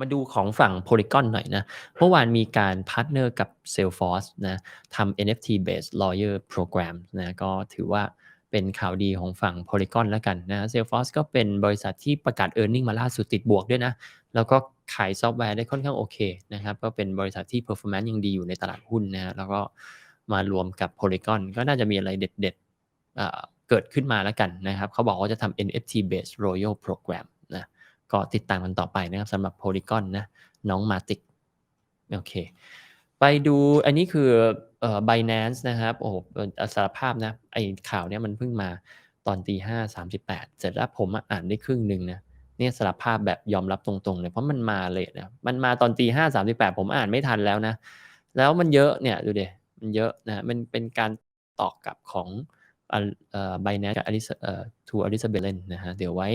มาดูของฝั่ง Polygon หน่อยนะ เมื่อวานมีการพาร์ทเนอร์กับ Salesforce นะทำ NFT based lawyer program นะก็ถือว่าเป็นข่าวดีของฝั่ง Polygon แล้วกันนะ Salesforce ก็เป็นบริษัทที่ประกาศ e a r n i n g มาล่าสุดติดบวกด้วยนะ แล้วก็ขายซอฟต์แวร์ได้ค่อนข้างโอเคนะครับ ก็เป็นบริษัทที่ performance ยังดีอยู่ในตลาดหุ้นนะแล้วก็มารวมกับ Polygon ก็น่าจะมีอะไรเด็ดๆเเกิดขึ้นมาแล้วกันนะครับ เขาบอกว่าจะทำ NFT based royal program ก็ติดตามกันต่อไปนะครับสำหรับ Polygon นะ น้องมาติกโอเค ไปดูอันนี้คือเอ่อ Binance นะครับโอ้โหสารภาพนะไอข่าวเนี้ยมันเพิ่งมาตอนตีห้าสามสิบแปดเสร็จแล้วผมอ่านได้ครึ่งหนึ่งนะเนี่ยสารภาพแบบยอมรับตรงๆเลยเพราะมันมาเลยนะมันมาตอนตีห้าสามสิบแปดผมอ่านไม่ทันแล้วนะ แล้วมันเยอะเนี่ยดูเดมันเยอะนะมันเป็นการตอกกลับของอ่าเอ่อ Binance กับอลิซเอ่อ to Elizabeth เลนนะฮะเดี๋ยวไว้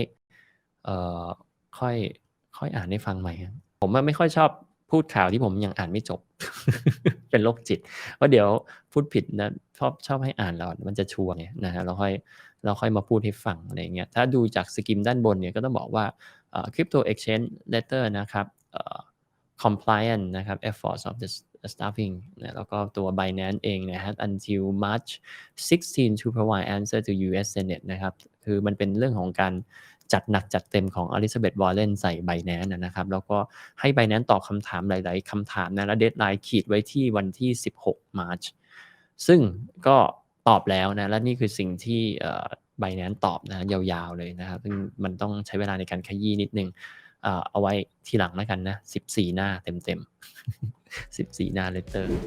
เอ่อ ค่อยค่อยอ่านให้ฟังใหม่ครับผมว่าไม่ค่อยชอบพูดข่าวที่ผมยังอ่านไม่จบ เป็นโรคจิตว่าเดี๋ยวพูดผิดนะชอบชอบให้อ่านแล้วมันจะชัวร์ไงนะฮะเราค่อยเราค่อยมาพูดให้ฟังอะไรเงี้ยถ้าดูจากสกิมด้านบนเนี่ยก็ต้องบอกว่าคริปโตเอ็กชแนนเลเตอร์นะครับ compliant นะครับ efforts of the staffing นะแล้วก็ตัว Binance เองนะฮะ until March 16 to provide answer to US Senate นะครับ คือมันเป็นเรื่องของการจัดหนักจัดเต็มของ Elizabeth Warren ใส่ Binance นะนะครับ แล้วก็ให้ Binance ตอบคำถามหลาย ๆคำถามนะ และ deadline ขีดไว้ที่วันที่ 16 March ซึ่งก็ตอบแล้วนะ และนี่คือสิ่งที่เอ่อ Binance ตอบนะยาว ๆ เลยนะครับ ซึ่งมันต้องใช้เวลาในการขยี้นิดนึง เออเอาไว้ทีหลังแล้วกันนะ 14 หน้าเต็มๆ14 หน้าเลตเตอร์